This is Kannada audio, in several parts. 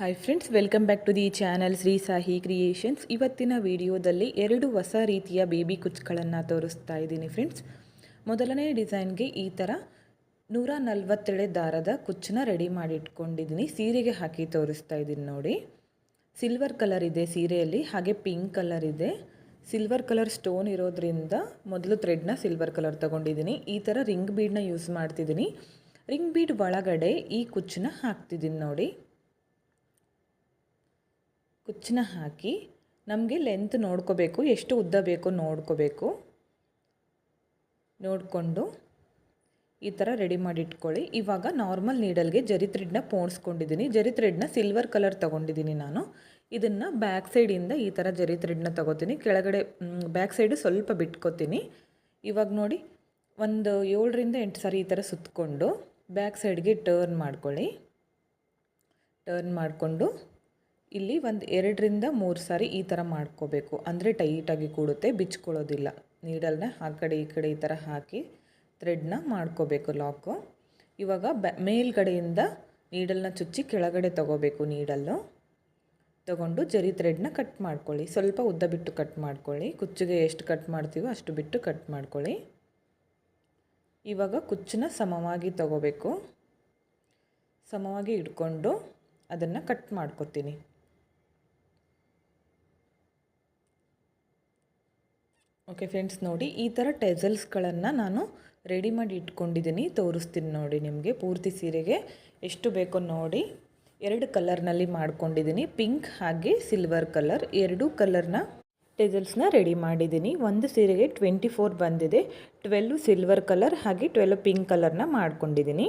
Hi friends welcome back to the channel Shri Sahi Creations ಇವತ್ತಿನ ವಿಡಿಯೋದಲ್ಲಿ ಎರಡು ಹೊಸ ರೀತಿಯ ಬೇಬಿ ಕುಚ್ಗಳನ್ನು ತೋರಿಸ್ತಾ ಇದ್ದೀನಿ ಫ್ರೆಂಡ್ಸ್ ಮೊದಲನೇ ಡಿಸೈನ್ಗೆ ಈ ಥರ ನೂರ ನಲ್ವತ್ತೆಳೆ ದಾರದ ಕುಚ್ಚನ್ನ ರೆಡಿ ಮಾಡಿಟ್ಕೊಂಡಿದ್ದೀನಿ. ಸೀರೆಗೆ ಹಾಕಿ ತೋರಿಸ್ತಾ ಇದ್ದೀನಿ ನೋಡಿ. ಸಿಲ್ವರ್ ಕಲರ್ ಇದೆ ಸೀರೆಯಲ್ಲಿ, ಹಾಗೆ ಪಿಂಕ್ ಕಲರ್ ಇದೆ. ಸಿಲ್ವರ್ ಕಲರ್ ಸ್ಟೋನ್ ಇರೋದ್ರಿಂದ ಮೊದಲು ಥ್ರೆಡ್ನ ಸಿಲ್ವರ್ ಕಲರ್ ತೊಗೊಂಡಿದ್ದೀನಿ. ಈ ಥರ ರಿಂಗ್ ಬೀಡನ್ನ ಯೂಸ್ ಮಾಡ್ತಿದ್ದೀನಿ. ರಿಂಗ್ ಬೀಡ್ ಒಳಗಡೆ ಈ ಕುಚ್ಚನ್ನ ಹಾಕ್ತಿದ್ದೀನಿ ನೋಡಿ. ಕುಚ್ಚನ್ನ ಹಾಕಿ ನಮಗೆ ಲೆಂತ್ ನೋಡ್ಕೋಬೇಕು, ಎಷ್ಟು ಉದ್ದ ಬೇಕೋ ನೋಡ್ಕೋಬೇಕು. ನೋಡಿಕೊಂಡು ಈ ಥರ ರೆಡಿ ಮಾಡಿ ಇಟ್ಕೊಳ್ಳಿ ಇವಾಗ ನಾರ್ಮಲ್ ನೀಡಲ್ಗೆ ಜರಿ ಥ್ರೆಡ್ನ ಪೋಣಿಸ್ಕೊಂಡಿದ್ದೀನಿ ಜರಿ ಥ್ರೆಡ್ನ ಸಿಲ್ವರ್ ಕಲರ್ ತೊಗೊಂಡಿದ್ದೀನಿ ನಾನು. ಇದನ್ನು ಬ್ಯಾಕ್ ಸೈಡಿಂದ ಈ ಥರ ಜರಿ ಥ್ರೆಡ್ನ ತೊಗೋತೀನಿ. ಕೆಳಗಡೆ ಬ್ಯಾಕ್ ಸೈಡು ಸ್ವಲ್ಪ ಬಿಟ್ಕೋತೀನಿ. ಇವಾಗ ನೋಡಿ, ಒಂದು ಏಳರಿಂದ ಎಂಟು ಸಾರಿ ಈ ಥರ ಸುತ್ತಕೊಂಡು ಬ್ಯಾಕ್ ಸೈಡ್ಗೆ ಟರ್ನ್ ಮಾಡ್ಕೊಳ್ಳಿ. ಟರ್ನ್ ಮಾಡಿಕೊಂಡು ಇಲ್ಲಿ ಒಂದು ಎರಡರಿಂದ ಮೂರು ಸಾರಿ ಈ ಥರ ಮಾಡ್ಕೋಬೇಕು. ಅಂದರೆ ಟೈಟಾಗಿ ಕೂಡುತ್ತೆ, ಬಿಚ್ಕೊಳ್ಳೋದಿಲ್ಲ. ನೀಡಲ್ನ ಆ ಕಡೆ, ಈ ಕಡೆ ಈ ಥರ ಹಾಕಿ ಥ್ರೆಡ್ನ ಮಾಡ್ಕೋಬೇಕು ಲಾಕು ಇವಾಗ ಬ, ಮೇಲ್ಗಡೆಯಿಂದ ನೀಡಲ್ನ ಚುಚ್ಚಿ ಕೆಳಗಡೆ ತೊಗೋಬೇಕು ನೀಡಲ್ಲು ತಗೊಂಡು ಜರಿ ಥ್ರೆಡ್ನ ಕಟ್ ಮಾಡ್ಕೊಳ್ಳಿ. ಸ್ವಲ್ಪ ಉದ್ದ ಬಿಟ್ಟು ಕಟ್ ಮಾಡ್ಕೊಳ್ಳಿ. ಕುಚ್ಚಿಗೆ ಎಷ್ಟು ಕಟ್ ಮಾಡ್ತೀವೋ ಅಷ್ಟು ಬಿಟ್ಟು ಕಟ್ ಮಾಡ್ಕೊಳ್ಳಿ. ಇವಾಗ ಕುಚ್ಚನ್ನ ಸಮವಾಗಿ ತಗೋಬೇಕು. ಸಮವಾಗಿ ಇಟ್ಕೊಂಡು ಅದನ್ನು ಕಟ್ ಮಾಡ್ಕೊತೀನಿ. ಓಕೆ ಫ್ರೆಂಡ್ಸ್ ನೋಡಿ, ಈ ಥರ ಟೆಸಲ್ಸ್ಗಳನ್ನು ನಾನು ರೆಡಿ ಮಾಡಿ ಇಟ್ಕೊಂಡಿದ್ದೀನಿ. ತೋರಿಸ್ತೀನಿ ನೋಡಿ ನಿಮಗೆ ಪೂರ್ತಿ ಸೀರೆಗೆ. ಎಷ್ಟು ಬೇಕೋ ನೋಡಿ. ಎರಡು ಕಲರ್ನಲ್ಲಿ ಮಾಡ್ಕೊಂಡಿದ್ದೀನಿ. ಪಿಂಕ್ ಹಾಗೆ ಸಿಲ್ವರ್ ಕಲರ್ ಎರಡು ಕಲರ್ನ ಟೆಸಲ್ಸ್ನ ರೆಡಿ ಮಾಡಿದ್ದೀನಿ. ಒಂದು ಸೀರೆಗೆ ಟ್ವೆಂಟಿ ಫೋರ್ ಬಂದಿದೆ. ಟ್ವೆಲ್ವ್ ಸಿಲ್ವರ್ ಕಲರ್ ಹಾಗೆ ಟ್ವೆಲ್ವ್ ಪಿಂಕ್ ಕಲರ್ನ ಮಾಡ್ಕೊಂಡಿದ್ದೀನಿ.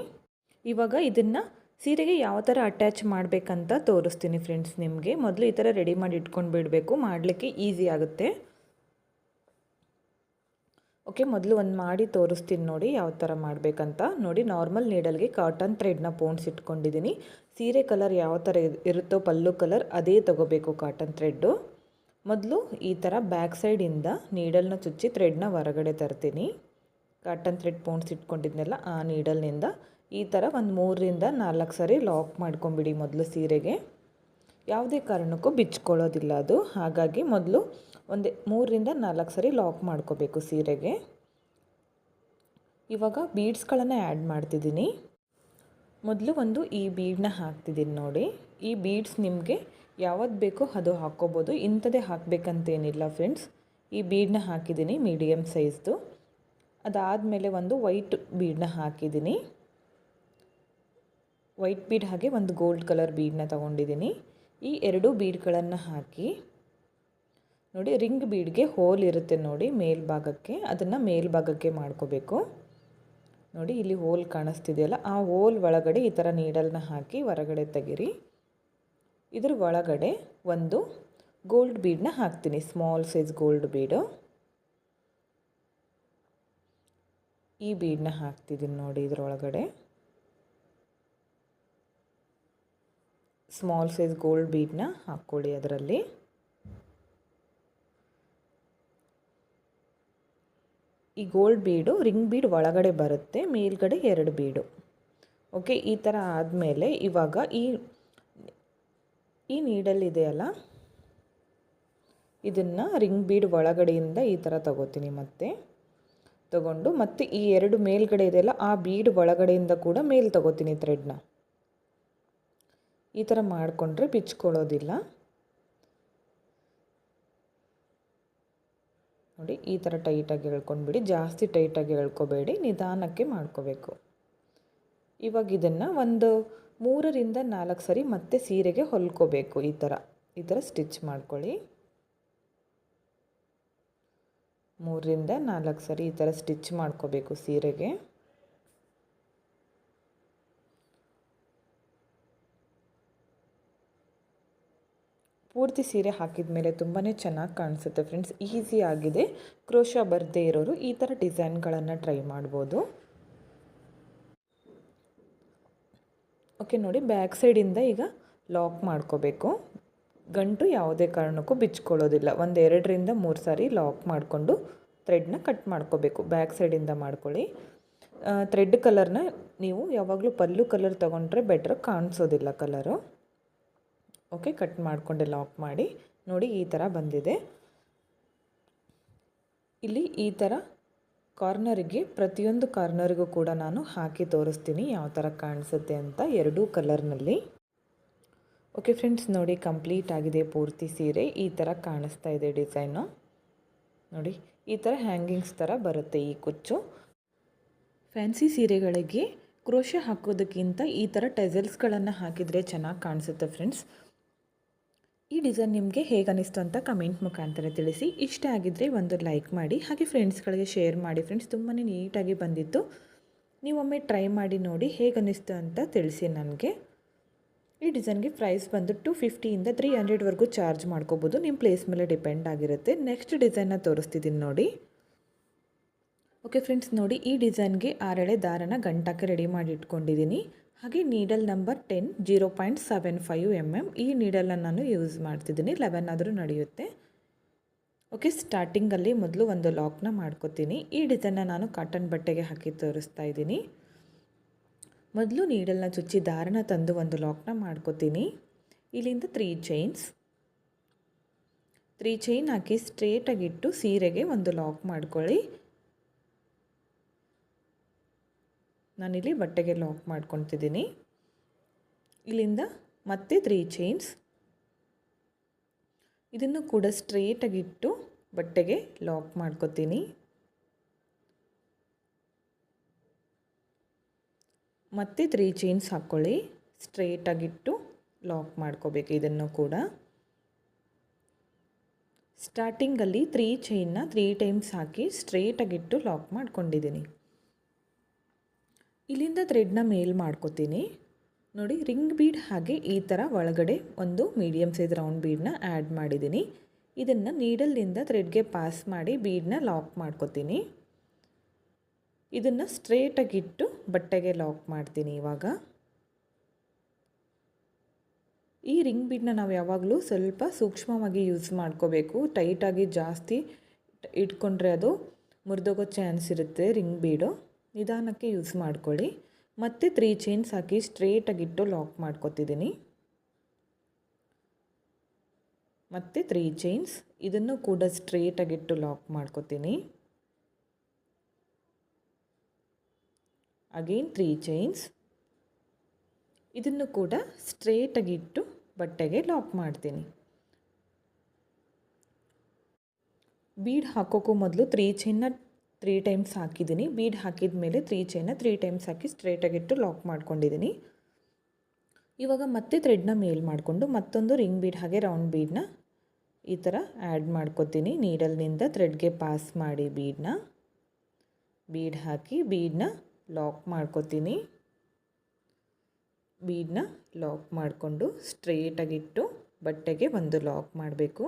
ಇವಾಗ ಇದನ್ನು ಸೀರೆಗೆ ಯಾವ ಥರ ಅಟ್ಯಾಚ್ ಮಾಡಬೇಕಂತ ತೋರಿಸ್ತೀನಿ ಫ್ರೆಂಡ್ಸ್ ನಿಮಗೆ. ಮೊದಲು ಈ ಥರ ರೆಡಿ ಮಾಡಿ ಇಟ್ಕೊಂಡು ಬಿಡಬೇಕು ಮಾಡಲಿಕ್ಕೆ ಈಸಿ ಆಗುತ್ತೆ. ಓಕೆ, ಮೊದಲು ಒಂದು ಮಾಡಿ ತೋರಿಸ್ತೀನಿ ನೋಡಿ ಯಾವ ಥರ ಮಾಡಬೇಕಂತ. ನೋಡಿ ನಾರ್ಮಲ್ ನೀಡಲ್ಗೆ ಕಾಟನ್ ಥ್ರೆಡ್ನ ಪೋಣ್ಸ್ ಇಟ್ಕೊಂಡಿದ್ದೀನಿ ಸೀರೆ ಕಲರ್ ಯಾವ ಥರ ಇರುತ್ತೋ ಪಲ್ಲು ಕಲರ್ ಅದೇ ತಗೋಬೇಕು ಕಾಟನ್ ಥ್ರೆಡ್ಡು ಮೊದಲು ಈ ಥರ ಬ್ಯಾಕ್ ಸೈಡಿಂದ ನೀಡಲ್ನ ಚುಚ್ಚಿ ಥ್ರೆಡ್ನ ಹೊರಗಡೆ ತರ್ತೀನಿ. ಕಾಟನ್ ಥ್ರೆಡ್ ಪೋಣ್ಸ್ ಇಟ್ಕೊಂಡಿದ್ನೆಲ್ಲ, ಆ ನೀಡಲ್ನಿಂದ ಈ ಥರ ಒಂದು ಮೂರರಿಂದ ನಾಲ್ಕು ಸರಿ ಲಾಕ್ ಮಾಡ್ಕೊಂಬಿಡಿ ಮೊದಲು ಸೀರೆಗೆ. ಯಾವುದೇ ಕಾರಣಕ್ಕೂ ಬಿಚ್ಕೊಳ್ಳೋದಿಲ್ಲ ಅದು. ಹಾಗಾಗಿ ಮೊದಲು ಒಂದು ಮೂರರಿಂದ ನಾಲ್ಕು ಸರಿ ಲಾಕ್ ಮಾಡ್ಕೋಬೇಕು ಸೀರೆಗೆ. ಇವಾಗ ಬೀಡ್ಸ್ಗಳನ್ನು ಆ್ಯಡ್ ಮಾಡ್ತಿದ್ದೀನಿ. ಮೊದಲು ಒಂದು ಈ ಬೀಡನ್ನ ಹಾಕ್ತಿದ್ದೀನಿ ನೋಡಿ. ಈ ಬೀಡ್ಸ್ ನಿಮಗೆ ಯಾವತ್ತು ಬೇಕೋ ಅದು ಹಾಕ್ಕೋಬೋದು. ಇಂಥದ್ದೇ ಹಾಕಬೇಕಂತೇನಿಲ್ಲ ಫ್ರೆಂಡ್ಸ್. ಈ ಬೀಡನ್ನ ಹಾಕಿದ್ದೀನಿ ಮೀಡಿಯಮ್ ಸೈಜ್ದು. ಅದಾದಮೇಲೆ ಒಂದು ವೈಟ್ ಬೀಡನ್ನ ಹಾಕಿದ್ದೀನಿ. ವೈಟ್ ಬೀಡ್ ಹಾಗೆ ಒಂದು ಗೋಲ್ಡ್ ಕಲರ್ ಬೀಡನ್ನ ತೊಗೊಂಡಿದ್ದೀನಿ. ಈ ಎರಡು ಬೀಡ್ಗಳನ್ನು ಹಾಕಿ, ನೋಡಿ ರಿಂಗ್ ಬೀಡ್ಗೆ ಹೋಲ್ ಇರುತ್ತೆ ನೋಡಿ ಮೇಲ್ಭಾಗಕ್ಕೆ, ಅದನ್ನು ಮೇಲ್ಭಾಗಕ್ಕೆ ಮಾಡ್ಕೋಬೇಕು. ನೋಡಿ ಇಲ್ಲಿ ಹೋಲ್ ಕಾಣಿಸ್ತಿದೆಯಲ್ಲ, ಆ ಹೋಲ್ ಒಳಗಡೆ ಈ ಥರ ನೀಡಲ್ನ ಹಾಕಿ ಹೊರಗಡೆ ತೆಗಿರಿ. ಇದ್ರ ಒಳಗಡೆ ಒಂದು ಗೋಲ್ಡ್ ಬೀಡನ್ನ ಹಾಕ್ತೀನಿ, ಸ್ಮಾಲ್ ಸೈಜ್ ಗೋಲ್ಡ್ ಬೀಡು. ಈ ಬೀಡನ್ನ ಹಾಕ್ತಿದ್ದೀನಿ ನೋಡಿ ಇದ್ರೊಳಗಡೆ. ಸ್ಮಾಲ್ ಸೈಜ್ ಗೋಲ್ಡ್ ಬೀಡನ್ನ ಹಾಕ್ಕೊಳ್ಳಿ ಅದರಲ್ಲಿ. ಈ ಗೋಲ್ಡ್ ಬೀಡು ರಿಂಗ್ ಬೀಡ್ ಒಳಗಡೆ ಬರುತ್ತೆ, ಮೇಲ್ಗಡೆ ಎರಡು ಬೀಡು ಓಕೆ ಈ ಥರ ಆದಮೇಲೆ ಇವಾಗ ಈ ಈ ನೀಡಲ್ ಇದೆಯಲ್ಲ ಇದನ್ನು ರಿಂಗ್ ಬೀಡ್ ಒಳಗಡೆಯಿಂದ ಈ ಥರ ತಗೋತೀನಿ ಮತ್ತೆ. ತಗೊಂಡು ಮತ್ತೆ ಈ ಎರಡು ಮೇಲ್ಗಡೆ ಇದೆಯಲ್ಲ ಆ ಬೀಡ್ ಒಳಗಡೆಯಿಂದ ಕೂಡ ಮೇಲ್ ತಗೋತೀನಿ ಥ್ರೆಡ್ನ ಈ ಥರ ಮಾಡಿಕೊಂಡ್ರೆ ಬಿಚ್ಕೊಳ್ಳೋದಿಲ್ಲ. ನೋಡಿ, ಈ ಥರ ಟೈಟಾಗಿ ಎಳ್ಕೊಂಡ್ಬಿಡಿ ಜಾಸ್ತಿ ಟೈಟಾಗಿ ಎಳ್ಕೊಬೇಡಿ ನಿಧಾನಕ್ಕೆ ಮಾಡ್ಕೋಬೇಕು. ಇವಾಗ ಇದನ್ನು ಒಂದು ಮೂರರಿಂದ ನಾಲ್ಕು ಸರಿ ಮತ್ತೆ ಸೀರೆಗೆ ಹೊಲ್ಕೋಬೇಕು ಈ ಥರ. ಈ ಥರ ಸ್ಟಿಚ್ ಮಾಡ್ಕೊಳ್ಳಿ. ಮೂರರಿಂದ ನಾಲ್ಕು ಸರಿ ಈ ಥರ ಸ್ಟಿಚ್ ಮಾಡ್ಕೋಬೇಕು ಸೀರೆಗೆ. ಪೂರ್ತಿ ಸೀರೆ ಹಾಕಿದ ಮೇಲೆ ತುಂಬಾ ಚೆನ್ನಾಗಿ ಕಾಣಿಸುತ್ತೆ ಫ್ರೆಂಡ್ಸ್ ಈಸಿ ಆಗಿದೆ. ಕ್ರೋಶ ಬರದೇ ಇರೋರು ಈ ಥರ ಡಿಸೈನ್ಗಳನ್ನು ಟ್ರೈ ಮಾಡ್ಬೋದು. ಓಕೆ ನೋಡಿ ಬ್ಯಾಕ್ ಸೈಡಿಂದ ಈಗ ಲಾಕ್ ಮಾಡ್ಕೋಬೇಕು. ಗಂಟು ಯಾವುದೇ ಕಾರಣಕ್ಕೂ ಬಿಚ್ಕೊಳ್ಳೋದಿಲ್ಲ. ಒಂದು ಎರಡರಿಂದ ಮೂರು ಸಾರಿ ಲಾಕ್ ಮಾಡಿಕೊಂಡು ಥ್ರೆಡ್ನ ಕಟ್ ಮಾಡ್ಕೋಬೇಕು. ಬ್ಯಾಕ್ ಸೈಡಿಂದ ಮಾಡ್ಕೊಳ್ಳಿ. ಥ್ರೆಡ್ ಕಲರ್ನ ನೀವು ಯಾವಾಗಲೂ ಪಲ್ಲು ಕಲರ್ ತೊಗೊಂಡ್ರೆ ಬೆಟ್ರ್ ಕಾಣಿಸೋದಿಲ್ಲ ಕಲರು ಓಕೆ ಕಟ್ ಮಾಡಿಕೊಂಡೆ ಲಾಕ್ ಮಾಡಿ. ನೋಡಿ ಈ ಥರ ಬಂದಿದೆ. ಇಲ್ಲಿ ಈ ಥರ ಕಾರ್ನರಿಗೆ ಪ್ರತಿಯೊಂದು ಕಾರ್ನರಿಗೂ ಕೂಡ ನಾನು ಹಾಕಿ ತೋರಿಸ್ತೀನಿ ಯಾವ ಥರ ಕಾಣಿಸುತ್ತೆ ಅಂತ ಎರಡೂ ಕಲರ್ನಲ್ಲಿ ಓಕೆ ಫ್ರೆಂಡ್ಸ್ ನೋಡಿ ಕಂಪ್ಲೀಟ್ ಆಗಿದೆ ಪೂರ್ತಿ ಸೀರೆ. ಈ ಥರ ಕಾಣಿಸ್ತಾ ಇದೆ ಡಿಸೈನು ನೋಡಿ, ಈ ಥರ ಹ್ಯಾಂಗಿಂಗ್ಸ್ ಥರ ಬರುತ್ತೆ ಈ ಕುಚ್ಚು. ಫ್ಯಾನ್ಸಿ ಸೀರೆಗಳಿಗೆ ಕ್ರೋಶ ಹಾಕೋದಕ್ಕಿಂತ ಈ ಥರ ಟೆಸಲ್ಸ್ಗಳನ್ನು ಹಾಕಿದರೆ ಚೆನ್ನಾಗಿ ಕಾಣಿಸುತ್ತೆ ಫ್ರೆಂಡ್ಸ್ ಈ ಡಿಸೈನ್ ನಿಮಗೆ ಹೇಗೆ ಅನಿಸ್ತು ಅಂತ ಕಮೆಂಟ್ ಮುಖಾಂತರ ತಿಳಿಸಿ. ಇಷ್ಟ ಆಗಿದ್ದರೆ ಒಂದು ಲೈಕ್ ಮಾಡಿ, ಹಾಗೆ ಫ್ರೆಂಡ್ಸ್ಗಳಿಗೆ ಶೇರ್ ಮಾಡಿ. ಫ್ರೆಂಡ್ಸ್ ತುಂಬಾ ನೀಟಾಗಿ ಬಂದಿತ್ತು. ನೀವೊಮ್ಮೆ ಟ್ರೈ ಮಾಡಿ ನೋಡಿ ಹೇಗೆ ಅನ್ನಿಸ್ತು ಅಂತ ತಿಳಿಸಿ ನನಗೆ. ಈ ಡಿಸೈನ್ಗೆ ಪ್ರೈಸ್ ಬಂದು ಟು ಫಿಫ್ಟಿಯಿಂದ ತ್ರೀ ಹಂಡ್ರೆಡ್ವರೆಗೂ ಚಾರ್ಜ್ ಮಾಡ್ಕೋಬೋದು. ನಿಮ್ಮ ಪ್ಲೇಸ್ ಮೇಲೆ ಡಿಪೆಂಡ್ ಆಗಿರುತ್ತೆ. ನೆಕ್ಸ್ಟ್ ಡಿಸೈನ್ನ ತೋರಿಸ್ತಿದ್ದೀನಿ ನೋಡಿ. ಓಕೆ ಫ್ರೆಂಡ್ಸ್ ನೋಡಿ ಈ ಡಿಸೈನ್ಗೆ ಆರಳೆ ದಾರನ ಗಂಟಕ್ಕೆ ರೆಡಿ ಮಾಡಿ ಇಟ್ಕೊಂಡಿದ್ದೀನಿ ಹಾಗೆ needle number ten zero point seven five M M ಈ ನೀಡಲನ್ನು ನಾನು ಯೂಸ್ ಮಾಡ್ತಿದ್ದೀನಿ. ಲೆವೆನ್ ಆದರೂ ನಡೆಯುತ್ತೆ. ಓಕೆ ಸ್ಟಾರ್ಟಿಂಗಲ್ಲಿ ಮೊದಲು ಒಂದು ಲಾಕ್ನ ಮಾಡ್ಕೋತೀನಿ. ಈ ಡಿಸೈನ್ನ ನಾನು ಕಾಟನ್ ಬಟ್ಟೆಗೆ ಹಾಕಿ ತೋರಿಸ್ತಾ ಇದ್ದೀನಿ. ಮೊದಲು ನೀಡಲ್ನ ಚುಚ್ಚಿ ದಾರನ ತಂದು ಒಂದು ಲಾಕ್ನ ಮಾಡ್ಕೋತೀನಿ. ಇಲ್ಲಿಂದ ತ್ರೀ ಚೈನ್ಸ್ ತ್ರೀ ಚೈನ್ ಹಾಕಿ ಸ್ಟ್ರೇಟಾಗಿಟ್ಟು ಸೀರೆಗೆ ಒಂದು ಲಾಕ್ ಮಾಡ್ಕೊಳ್ಳಿ. ನಾನಿಲ್ಲಿ ಬಟ್ಟೆಗೆ ಲಾಕ್ ಮಾಡ್ಕೊತಿದ್ದೀನಿ. ಇಲ್ಲಿಂದ ಮತ್ತೆ ತ್ರೀ ಚೈನ್ಸ್ ಇದನ್ನು ಕೂಡ ಸ್ಟ್ರೇಟಾಗಿಟ್ಟು ಬಟ್ಟೆಗೆ ಲಾಕ್ ಮಾಡ್ಕೊತೀನಿ. ಮತ್ತೆ ತ್ರೀ ಚೈನ್ಸ್ ಹಾಕ್ಕೊಳ್ಳಿ ಸ್ಟ್ರೇಟಾಗಿಟ್ಟು ಲಾಕ್ ಮಾಡ್ಕೋಬೇಕು ಇದನ್ನು ಕೂಡ. ಸ್ಟಾರ್ಟಿಂಗಲ್ಲಿ ತ್ರೀ ಚೈನ್ನ ತ್ರೀ ಟೈಮ್ಸ್ ಹಾಕಿ ಸ್ಟ್ರೇಟಾಗಿಟ್ಟು ಲಾಕ್ ಮಾಡ್ಕೊಂಡಿದ್ದೀನಿ. ಇಲ್ಲಿಂದ ಥ್ರೆಡ್ನ ಮೇಲ್ ಮಾಡ್ಕೋತೀನಿ. ನೋಡಿ ರಿಂಗ್ ಬೀಡ್ ಹಾಗೆ ಈ ಥರ ಒಳಗಡೆ ಒಂದು ಮೀಡಿಯಮ್ ಸೈಜ್ ರೌಂಡ್ ಬೀಡನ್ನ ಆ್ಯಡ್ ಮಾಡಿದ್ದೀನಿ ಇದನ್ನು ನೀಡಲ್ಲಿಂದ ಥ್ರೆಡ್ಗೆ ಪಾಸ್ ಮಾಡಿ ಬೀಡನ್ನ ಲಾಕ್ ಮಾಡ್ಕೋತೀನಿ. ಇದನ್ನು ಸ್ಟ್ರೇಟಾಗಿಟ್ಟು ಬಟ್ಟೆಗೆ ಲಾಕ್ ಮಾಡ್ತೀನಿ ಇವಾಗ. ಈ ರಿಂಗ್ ಬೀಡನ್ನ ನಾವು ಯಾವಾಗಲೂ ಸ್ವಲ್ಪ ಸೂಕ್ಷ್ಮವಾಗಿ ಯೂಸ್ ಮಾಡ್ಕೋಬೇಕು. ಟೈಟಾಗಿ ಜಾಸ್ತಿ ಇಟ್ಕೊಂಡ್ರೆ ಅದು ಮುರಿದೋಗೋ ಚಾನ್ಸ್ ಇರುತ್ತೆ ರಿಂಗ್ ಬೀಡು ನಿಧಾನಕ್ಕೆ ಯೂಸ್ ಮಾಡ್ಕೊಳ್ಳಿ. ಮತ್ತೆ ತ್ರೀ ಚೈನ್ಸ್ ಹಾಕಿ ಸ್ಟ್ರೇಟಾಗಿಟ್ಟು ಲಾಕ್ ಮಾಡ್ಕೋತಿದ್ದೀನಿ. ಮತ್ತು ತ್ರೀ ಚೈನ್ಸ್ ಇದನ್ನು ಕೂಡ ಸ್ಟ್ರೇಟಾಗಿಟ್ಟು ಲಾಕ್ ಮಾಡ್ಕೊತೀನಿ. ಅಗೇನ್ ತ್ರೀ ಚೈನ್ಸ್ ಇದನ್ನು ಕೂಡ ಸ್ಟ್ರೇಟಾಗಿಟ್ಟು ಬಟ್ಟೆಗೆ ಲಾಕ್ ಮಾಡ್ತೀನಿ. ಬೀಡ್ ಹಾಕೋಕ್ಕೂ ಮೊದಲು ತ್ರೀ ಚೈನ್ನ ತ್ರೀ ಟೈಮ್ಸ್ ಹಾಕಿದ್ದೀನಿ. ಬೀಡ್ ಹಾಕಿದ ಮೇಲೆ ತ್ರೀ ಚೈನ ತ್ರೀ ಟೈಮ್ಸ್ ಹಾಕಿ ಸ್ಟ್ರೇಟಾಗಿಟ್ಟು ಲಾಕ್ ಮಾಡ್ಕೊಂಡಿದ್ದೀನಿ. ಇವಾಗ ಮತ್ತೆ ಥ್ರೆಡ್ನ ಮೇಲ್ ಮಾಡಿಕೊಂಡು ಮತ್ತೊಂದು ರಿಂಗ್ ಬೀಡ್ ಹಾಗೆ ರೌಂಡ್ ಬೀಡನ್ನ ಈ ಥರ ಆ್ಯಡ್ ಮಾಡ್ಕೊತೀನಿ. ನೀಡಲ್ನಿಂದ ಥ್ರೆಡ್ಗೆ ಪಾಸ್ ಮಾಡಿ ಬೀಡನ್ನ ಬೀಡ್ ಹಾಕಿ ಬೀಡನ್ನ ಲಾಕ್ ಮಾಡ್ಕೊತೀನಿ. ಬೀಡನ್ನ ಲಾಕ್ ಮಾಡಿಕೊಂಡು ಸ್ಟ್ರೇಟಾಗಿಟ್ಟು ಬಟ್ಟೆಗೆ ಒಂದು ಲಾಕ್ ಮಾಡಬೇಕು.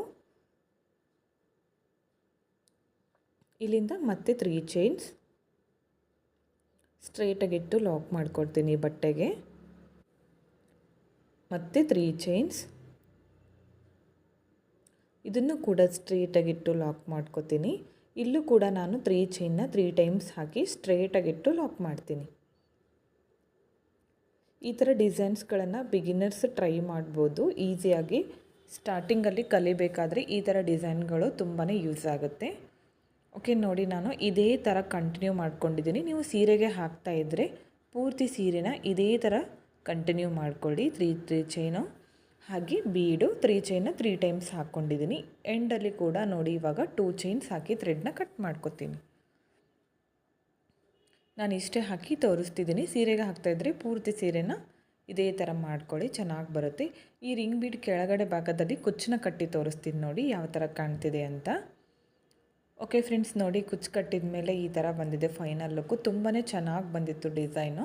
ಇಲ್ಲಿಂದ ಮತ್ತೆ ತ್ರೀ ಚೈನ್ಸ್ ಸ್ಟ್ರೇಟಾಗಿಟ್ಟು ಲಾಕ್ ಮಾಡಿಕೊಡ್ತೀನಿ ಬಟ್ಟೆಗೆ. ಮತ್ತೆ ತ್ರೀ ಚೈನ್ಸ್ ಇದನ್ನು ಕೂಡ ಸ್ಟ್ರೇಟಾಗಿಟ್ಟು ಲಾಕ್ ಮಾಡ್ಕೋತೀನಿ. ಇಲ್ಲೂ ಕೂಡ ನಾನು ತ್ರೀ ಚೈನ್ನ ತ್ರೀ ಟೈಮ್ಸ್ ಹಾಕಿ ಸ್ಟ್ರೇಟಾಗಿಟ್ಟು ಲಾಕ್ ಮಾಡ್ತೀನಿ. ಈ ಥರ ಡಿಸೈನ್ಸ್ಗಳನ್ನು ಬಿಗಿನರ್ಸ್ ಟ್ರೈ ಮಾಡ್ಬೋದು. ಈಸಿಯಾಗಿ ಸ್ಟಾರ್ಟಿಂಗಲ್ಲಿ ಕಲಿಬೇಕಾದ್ರೆ ಈ ಥರ ಡಿಸೈನ್ಗಳು ತುಂಬಾ ಯೂಸ್ ಆಗುತ್ತೆ. ಓಕೆ, ನೋಡಿ ನಾನು ಇದೇ ಥರ ಕಂಟಿನ್ಯೂ ಮಾಡ್ಕೊಂಡಿದ್ದೀನಿ. ನೀವು ಸೀರೆಗೆ ಹಾಕ್ತಾ ಇದ್ದರೆ ಪೂರ್ತಿ ಸೀರೆನ ಇದೇ ಥರ ಕಂಟಿನ್ಯೂ ಮಾಡ್ಕೊಳ್ಳಿ. ತ್ರೀ ತ್ರೀ ಚೈನು ಹಾಗೆ ಬೀಡು ತ್ರೀ ಚೈನ್ನ ತ್ರೀ ಟೈಮ್ಸ್ ಹಾಕ್ಕೊಂಡಿದ್ದೀನಿ ಎಂಡಲ್ಲಿ ಕೂಡ ನೋಡಿ ಇವಾಗ ಟೂ ಚೈನ್ಸ್ ಹಾಕಿ ಥ್ರೆಡ್ನ ಕಟ್ ಮಾಡ್ಕೊತೀನಿ. ನಾನು ಇಷ್ಟೇ ಹಾಕಿ ತೋರಿಸ್ತಿದ್ದೀನಿ. ಸೀರೆಗೆ ಹಾಕ್ತಾಯಿದ್ರೆ ಪೂರ್ತಿ ಸೀರೆನ ಇದೇ ಥರ ಮಾಡ್ಕೊಳ್ಳಿ. ಚೆನ್ನಾಗಿ ಬರುತ್ತೆ. ಈ ರಿಂಗ್ ಬೀಡ್ ಕೆಳಗಡೆ ಭಾಗದಲ್ಲಿ ಕುಚ್ಚನ್ನ ಕಟ್ಟಿ ತೋರಿಸ್ತೀನಿ ನೋಡಿ ಯಾವ ಥರ ಕಾಣ್ತಿದೆ ಅಂತ. ಓಕೆ ಫ್ರೆಂಡ್ಸ್ ನೋಡಿ ಕುಚ್ಚು ಕಟ್ಟಿದ ಮೇಲೆ ಈ ಥರ ಬಂದಿದೆ ಫೈನಲ್ ಲುಕ್ಕು ತುಂಬಾ ಚೆನ್ನಾಗಿ ಬಂದಿತ್ತು ಡಿಸೈನು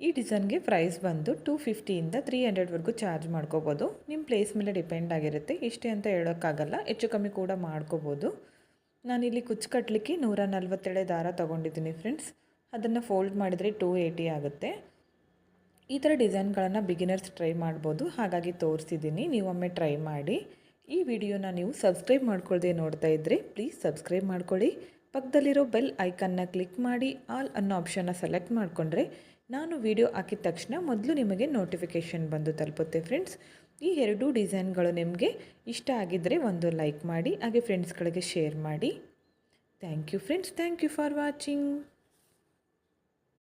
ಈ ಡಿಸೈನ್ಗೆ ಪ್ರೈಸ್ ಬಂದು ಟೂ ಫಿಫ್ಟಿಯಿಂದ ತ್ರೀ ಹಂಡ್ರೆಡ್ವರೆಗೂ ಚಾರ್ಜ್ ಮಾಡ್ಕೋಬೋದು. ನಿಮ್ಮ ಪ್ಲೇಸ್ ಮೇಲೆ ಡಿಪೆಂಡ್ ಆಗಿರುತ್ತೆ. ಇಷ್ಟೇ ಅಂತ ಹೇಳೋಕ್ಕಾಗಲ್ಲ, ಹೆಚ್ಚು ಕಮ್ಮಿ ಕೂಡ ಮಾಡ್ಕೋಬೋದು. ನಾನಿಲ್ಲಿ ಕುಚ್ಚು ಕಟ್ಟಲಿಕ್ಕೆ ನೂರ ನಲ್ವತ್ತೇಳೆ ದಾರ ತೊಗೊಂಡಿದ್ದೀನಿ ಫ್ರೆಂಡ್ಸ್ ಅದನ್ನು ಫೋಲ್ಡ್ ಮಾಡಿದರೆ ಟೂ ಏಯ್ಟಿ ಆಗುತ್ತೆ. ಈ ಥರ ಡಿಸೈನ್ಗಳನ್ನು ಬಿಗಿನರ್ಸ್ ಟ್ರೈ ಮಾಡ್ಬೋದು. ಹಾಗಾಗಿ ತೋರಿಸಿದ್ದೀನಿ ನೀವೊಮ್ಮೆ ಟ್ರೈ ಮಾಡಿ. ಈ ವಿಡಿಯೋನ ನೀವು ಸಬ್ಸ್ಕ್ರೈಬ್ ಮಾಡ್ಕೊಳ್ಳದೆ ನೋಡ್ತಾ ಇದ್ದರೆ ಪ್ಲೀಸ್ ಸಬ್ಸ್ಕ್ರೈಬ್ ಮಾಡ್ಕೊಳ್ಳಿ. ಪಕ್ಕದಲ್ಲಿರೋ ಬೆಲ್ ಐಕನ್ನ ಕ್ಲಿಕ್ ಮಾಡಿ, ಆಲ್ ಅನ್ನೋ ಆಪ್ಷನ್ನ ಸೆಲೆಕ್ಟ್ ಮಾಡಿಕೊಂಡ್ರೆ ನಾನು ವಿಡಿಯೋ ಹಾಕಿದ ತಕ್ಷಣ ಮೊದಲು ನಿಮಗೆ ನೋಟಿಫಿಕೇಷನ್ ಬಂದು ತಲುಪುತ್ತೆ ಫ್ರೆಂಡ್ಸ್ ಈ ಎರಡೂ ಡಿಸೈನ್ಗಳು ನಿಮಗೆ ಇಷ್ಟ ಆಗಿದ್ದರೆ ಒಂದು ಲೈಕ್ ಮಾಡಿ, ಹಾಗೆ ಫ್ರೆಂಡ್ಸ್ಗಳಿಗೆ ಶೇರ್ ಮಾಡಿ. Thank you friends thank you for watching